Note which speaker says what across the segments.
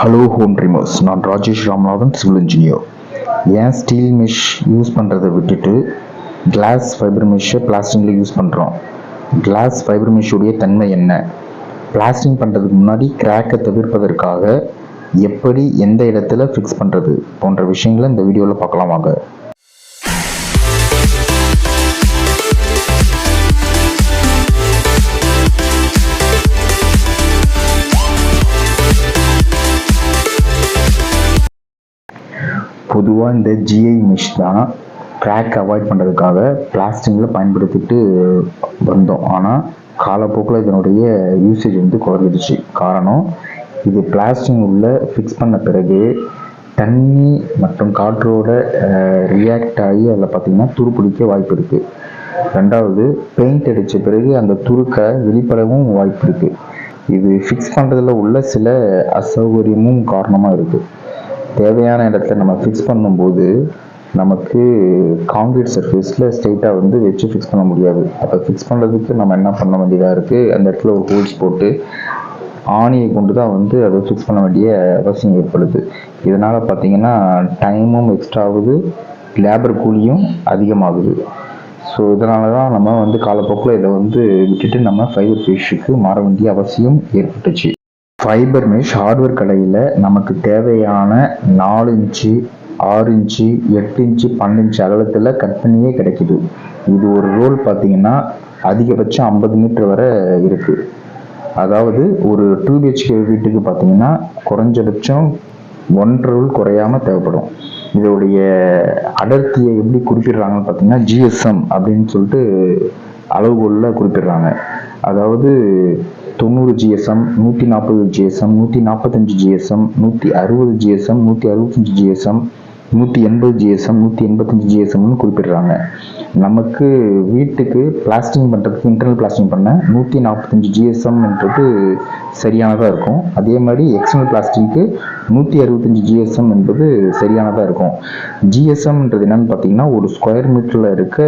Speaker 1: Hello home dreamers நான் Rajesh Ramanathan civil engineer ஏன் steel mesh use பண்ணுறதை விட்டுட்டு கிளாஸ் ஃபைபர் மிஷ்ஷை பிளாஸ்டிங்கில் யூஸ் பண்ணுறோம் கிளாஸ் ஃபைபர் மிஷ்ஷுடைய தன்மை என்ன? பிளாஸ்டிங் பண்ணுறதுக்கு முன்னாடி கிராக்கை தவிர்ப்பதற்காக எப்படி எந்த இடத்துல ஃபிக்ஸ் பண்ணுறது போன்ற விஷயங்களை இந்த வீடியோவில் பார்க்கலாம் வாங்க. பொதுவாக இந்த ஜிஐ மெஷ் தான் கிராக் அவாய்ட் பண்ணுறதுக்காக பிளாஸ்டிங்கில் பயன்படுத்திட்டு வந்தோம். ஆனால் காலப்போக்கில் இதனுடைய யூசேஜ் வந்து குறைஞ்சிடுச்சு. காரணம் இது பிளாஸ்டிங் உள்ள ஃபிக்ஸ் பண்ண பிறகு தண்ணி மற்றும் காற்றோட ரியாக்ட் ஆகி அதில் பார்த்தீங்கன்னா துருப்பிடிக்க வாய்ப்பு இருக்குது ரெண்டாவது பெயிண்ட் அடித்த பிறகு அந்த துருக்க வெளிப்படவும் வாய்ப்பு இருக்குது இது ஃபிக்ஸ் பண்ணுறதுல உள்ள சில அசௌகரியமும் காரணமாக இருக்குது தேவையான இடத்துல நம்ம ஃபிக்ஸ் பண்ணும்போது நமக்கு காங்கிரீட் சர்ஃபேஸில் ஸ்ட்ரெயிட்டாக வந்து வச்சு ஃபிக்ஸ் பண்ண முடியாது. அப்போ ஃபிக்ஸ் பண்ணுறதுக்கு நம்ம என்ன பண்ண வேண்டியதாக இருக்குது அந்த இடத்துல ஒரு ஹோல்ஸ் போட்டு ஆணியை கொண்டு தான் வந்து அதை ஃபிக்ஸ் பண்ண வேண்டிய அவசியம் ஏற்படுது. இதனால் பார்த்தீங்கன்னா டைமும் எக்ஸ்ட்ரா ஆகுது லேபர் கூலியும் அதிகமாகுது. ஸோ இதனால தான் நம்ம வந்து காலப்போக்கில் இதை வந்து விட்டுட்டு நம்ம ஃபைபர் ஃபிஷ்ஷுக்கு மாற வேண்டிய அவசியம் ஏற்பட்டுச்சு. ஃபைபர் மெஷ் ஹார்ட்வேர் கடையில் நமக்கு தேவையான நாலு இன்ச்சு ஆறு இன்ச்சு எட்டு இன்ச்சு பன்னெண்டு இன்ச்சு அகலத்தில் கட் பண்ணியே கிடைக்குது. இது ஒரு ரோல் பார்த்தீங்கன்னா அதிகபட்சம் ஐம்பது மீட்டர் வரை இருக்குது அதாவது ஒரு டூ பிஹெச்கே வீட்டுக்கு பார்த்தீங்கன்னா குறைஞ்சபட்சம் ஒன்றரை ரோல் குறையாம தேவைப்படும். இதோடைய அடர்த்தியை எப்படி குறிப்பிடுறாங்கன்னு பார்த்தீங்கன்னா ஜிஎஸ்எம் அப்படின்னு சொல்லிட்டு அளவுகோலில் குறிப்பிடுறாங்க. அதாவது தொண்ணூறு ஜிஎஸ்எம் நூற்றி நாற்பது ஜிஎஸ்எம் நூற்றி நாற்பத்தஞ்சு ஜிஎஸ்எம் நூற்றி அறுபது ஜிஎஸ்எம் நூற்றி அறுபத்தஞ்சு ஜிஎஸ்எம் நூற்றி எண்பது ஜிஎஸ்எம் நூற்றி எண்பத்தஞ்சு ஜிஎஸ்எம்னு குறிப்பிடுறாங்க நமக்கு வீட்டுக்கு பிளாஸ்டிங் பண்ணுறதுக்கு இன்டர்னல் பிளாஸ்டிங் பண்ண நூற்றி நாற்பத்தஞ்சு ஜிஎஸ்எம்ன்றது சரியானதாக இருக்கும் அதே மாதிரி எக்ஸ்டர்னல் பிளாஸ்டிக்கு நூற்றி அறுபத்தஞ்சு ஜிஎஸ்எம் என்பது சரியானதாக இருக்கும் ஜிஎஸ்எம்ன்றது என்னன்னு பார்த்தீங்கன்னா ஒரு ஸ்கொயர் மீட்டரில் இருக்க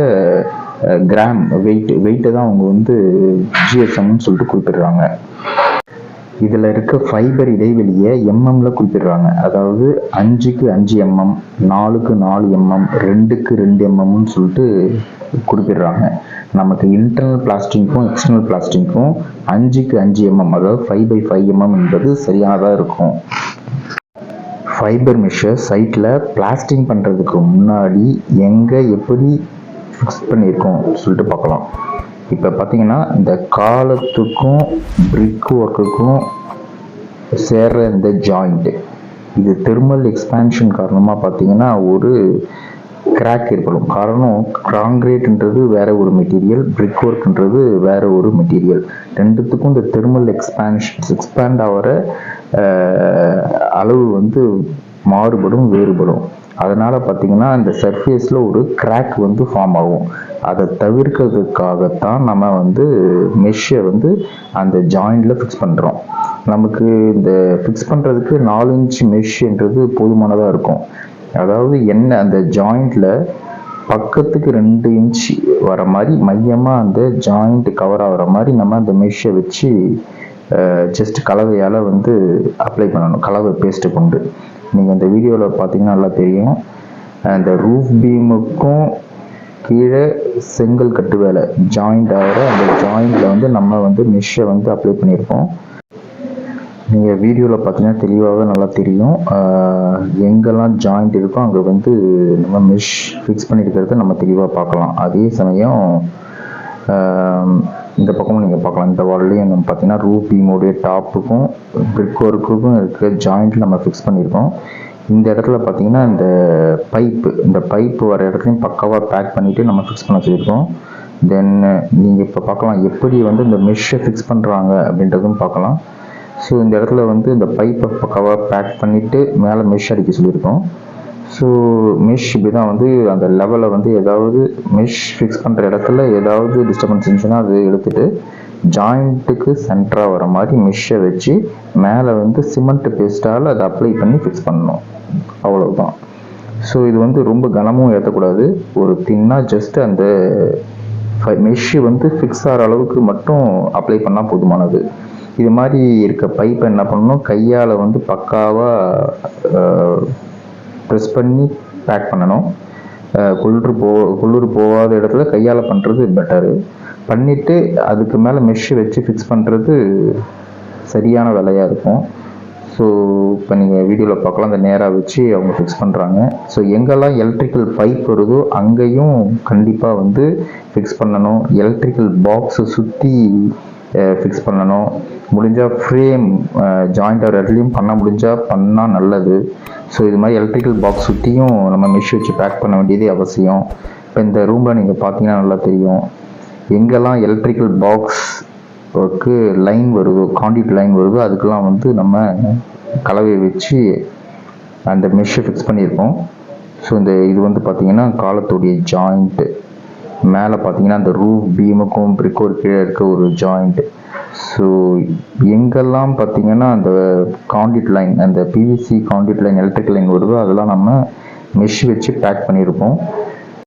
Speaker 1: கிராம் வெயிட் வெயிட்டை தான் அவங்க வந்து ஜிஎஸ்எம்னு சொல்லிட்டு குறிப்பிடுறாங்க. இதில் இருக்க ஃபைபர் இடைவெளியை எம்எம்ல குறிப்பிடுறாங்க. அதாவது அஞ்சுக்கு அஞ்சு எம்எம் நாலுக்கு நாலு எம்எம் ரெண்டுக்கு ரெண்டு எம்எம்னு சொல்லிட்டு குறிப்பிடுறாங்க. நமக்கு இன்டர்னல் பிளாஸ்டிக்கும் எக்ஸ்டர்னல் பிளாஸ்டிக்கும் அஞ்சுக்கு அஞ்சு எம்எம் அதாவது ஃபைவ் பை ஃபைவ் எம்எம் என்பது சரியானதாக இருக்கும். ஃபைபர் மிஷர் சைட்டில் பிளாஸ்டிங் பண்ணுறதுக்கு முன்னாடி எங்கே எப்படி ஃபிக்ஸ் பண்ணியிருக்கோம் சொல்லிட்டு பார்க்கலாம். இப்போ பார்த்தீங்கன்னா இந்த காலத்துக்கும் பிரிக் ஒர்க்குக்கும் சேர்ற இந்த ஜாயிண்ட்டு இது தெர்மல் எக்ஸ்பேன்ஷன் காரணமாக பார்த்தீங்கன்னா ஒரு கிராக் ஏற்படும். காரணம் காங்கிரீட்ன்றது வேற ஒரு மெட்டீரியல் பிரிக் ஒர்க்ன்றது வேற ஒரு மெட்டீரியல் ரெண்டுத்துக்கும் இந்த தெர்மல் எக்ஸ்பேன்ஷன் எக்ஸ்பேண்ட் ஆகிற அளவு வந்து மாறுபடும் வேறுபடும். அதனால் பார்த்தீங்கன்னா இந்த சர்ஃபேஸில் ஒரு கிராக் வந்து ஃபார்ம் ஆகும். அதை தவிர்க்கிறதுக்காகத்தான் நம்ம வந்து மெஷ்ஷை வந்து அந்த ஜாயிண்டில் ஃபிக்ஸ் பண்ணுறோம் நமக்கு இந்த ஃபிக்ஸ் பண்ணுறதுக்கு நாலு இன்ச் மெஷ்ன்றது போதுமானதாக இருக்கும். அதாவது என்ன அந்த ஜாயிண்டில் பக்கத்துக்கு ரெண்டு இன்ச் வர மாதிரி மையமாக அந்த ஜாயிண்ட் கவர் ஆகிற மாதிரி நம்ம அந்த மெஷ்ஷை வச்சு ஜஸ்ட் கலவையால் வந்து அப்ளை பண்ணணும். கலவை பேஸ்ட்டு கொண்டு. நீங்கள் இந்த வீடியோவில் பார்த்தீங்கன்னா நல்லா தெரியும். அந்த ரூஃப் பீமுக்கும் கீழே செங்கல் கட்டு வேலை ஜாயிண்ட் ஆகிற அந்த ஜாயிண்டில் வந்து நம்ம வந்து மிஷ்ஷை வந்து அப்ளை பண்ணியிருக்கோம். நீங்கள் வீடியோவில் பார்த்தீங்கன்னா தெளிவாகவே நல்லா தெரியும். எங்கெல்லாம் ஜாயிண்ட் இருக்கோ அங்கே வந்து நம்ம மிஷ் ஃபிக்ஸ் பண்ணியிருக்கிறத நம்ம தெளிவாக பார்க்கலாம். அதே சமயம் இந்த பக்கமும் நீங்கள் பார்க்கலாம். இந்த வால்லையும் நம்ம பார்த்தீங்கன்னா ரூப் பீமோடைய டாப்புக்கும் பிரிக் ஒர்க்குக்கும் இருக்கிற ஜாயிண்ட் நம்ம ஃபிக்ஸ் பண்ணியிருக்கோம். இந்த இடத்துல பார்த்தீங்கன்னா இந்த பைப்பு இந்த பைப்பு வர இடத்துலையும் பக்காவாக பேக் பண்ணிவிட்டு நம்ம ஃபிக்ஸ் பண்ண வச்சுருக்கோம் தென் நீங்கள் இப்போ பார்க்கலாம் எப்படி வந்து இந்த மெஷ்ஷை ஃபிக்ஸ் பண்ணுறாங்க அப்படின்றதும் பார்க்கலாம். ஸோ இந்த இடத்துல வந்து இந்த பைப்பை பக்காவாக பேக் பண்ணிவிட்டு மேலே மெஷ் அடிக்க சொல்லியிருக்கோம். ஸோ மெஷ் இப்படி தான் வந்து அந்த லெவலை வந்து ஏதாவது மெஷ் ஃபிக்ஸ் பண்ணுற இடத்துல ஏதாவது டிஸ்டர்பன்ஸ் இருந்துச்சுன்னா அது எடுத்துகிட்டு ஜாயிண்ட்டுக்கு சென்டராக வர மாதிரி மெஷ்ஷை வச்சு மேலே வந்து சிமெண்ட் பேஸ்ட்டால் அதை அப்ளை பண்ணி ஃபிக்ஸ் பண்ணணும். அவ்வளோதான் ஸோ இது வந்து ரொம்ப கனமும் ஏற்றக்கூடாது ஒரு தின்னாக ஜஸ்ட் அந்த மெஷ்ஷு வந்து ஃபிக்ஸ் ஆகிற அளவுக்கு மட்டும் அப்ளை பண்ணால் போதுமானது. இது மாதிரி இருக்க பைப்பை என்ன பண்ணணும்? கையால் வந்து பக்காவாக ப்ரெஸ் பண்ணி பேக் பண்ணணும். குளிர் போ குளிர் போகாத இடத்துல கையால் பண்ணுறது பெட்டரு பண்ணிவிட்டு அதுக்கு மேலே மெஷ்ஷு வச்சு ஃபிக்ஸ் பண்ணுறது சரியான வேலையாக இருக்கும். ஸோ இப்போ நீங்கள் வீடியோவில் பார்க்கலாம். அந்த நேராக வச்சு அவங்க ஃபிக்ஸ் பண்ணுறாங்க ஸோ எங்கெல்லாம் எலக்ட்ரிக்கல் பைப் வருதோ அங்கேயும் கண்டிப்பாக வந்து ஃபிக்ஸ் பண்ணணும். எலக்ட்ரிக்கல் பாக்ஸை சுற்றி ஃபிக்ஸ் பண்ணணும். முடிஞ்சால் ஃப்ரேம் ஜாயிண்ட் ஆகிற இடத்துலையும் பண்ண முடிஞ்சால் பண்ணால் நல்லது. ஸோ இது மாதிரி எலக்ட்ரிக்கல் பாக்ஸ் சுற்றியும் நம்ம மெஷ் வச்சு பேக் பண்ண வேண்டியது அவசியம். இப்போ இந்த ரூமில் நீங்கள் பார்த்தீங்கன்னா நல்லா தெரியும். எங்கெல்லாம் எலக்ட்ரிக்கல் பாக்ஸ் லைன் வருதோ காண்டிட் லைன் வருதோ அதுக்கெல்லாம் வந்து நம்ம கலவையை வச்சு அந்த மெஷ்ஷை ஃபிக்ஸ் பண்ணியிருக்கோம். ஸோ இந்த இது வந்து பார்த்திங்கன்னா காலத்துடைய ஜாயிண்ட்டு மேலே பார்த்தீங்கன்னா அந்த ரூஃப் பீமுக்கும் பிரிக்கோர் கீழே இருக்க ஒரு ஜாயிண்ட் ஸோ எங்கெல்லாம் பார்த்தீங்கன்னா அந்த காண்டிட் லைன் அந்த PVC conduit line electric line வருதோ அதெல்லாம் நம்ம மெஷ் வச்சு பேக் பண்ணியிருக்கோம்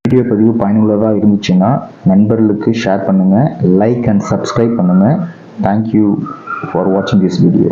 Speaker 1: வீடியோ பதிவு பயனுள்ளதாக இருந்துச்சுன்னா நண்பர்களுக்கு ஷேர் பண்ணுங்கள் லைக் அண்ட் சப்ஸ்கிரைப் பண்ணுங்கள் தேங்க்யூ ஃபார் வாட்சிங் திஸ் வீடியோ